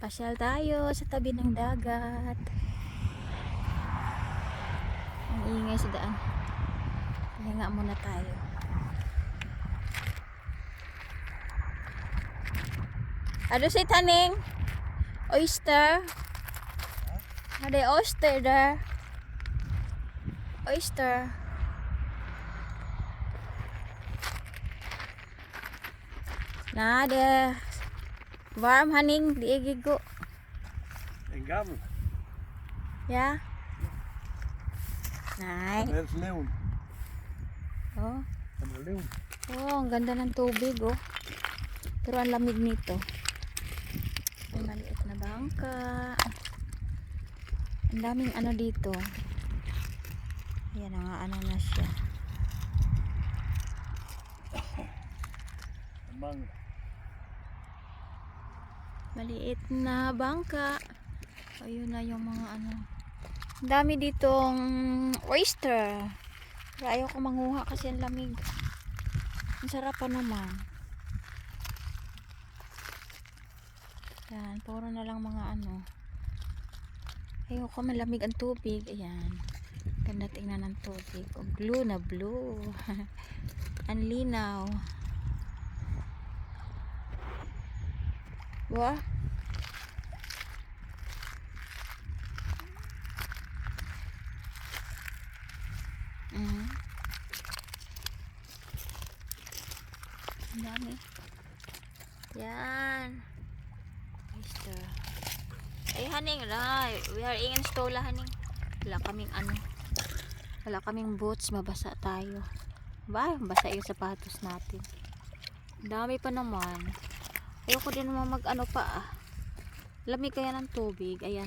Pasyal tayo sa tabi ng dagat. Ang ingay sa daan. Hinga muna tayo. Ano si Taning? Oyster? Ada oyster there. Oyster. Warm haning di gigo. En gammel. Ja. Nej. Dat is leeuw. Oh. De leeuw. Oh, ang ganda ng tubig, oh. Pero ang lamig nito. May maliit na bangka. Ang daming ano dito. Ayan, nga ano na siya. Mang. Maliit na bangka. Ayun na yung mga ano. Dami ditong oyster. Pero ayaw ko manguha kasi ang lamig. Ang sarap pa naman. Yan, puro na lang mga ano. Ayaw ko malamig ang tubig. Ayan. Ganda tingnan ng tubig. O, blue na blue. ang linaw. Wah. Mm. Ang dami. Yan. Oyster. Ay, haning na. We are in stola, haning. Wala kaming ano. Wala kaming boots. Mabasa tayo. Ba, basa yung sapatos natin. Dami pa naman. Ayoko din naman mag ano pa ah. Lamig kaya ng tubig. Ayan.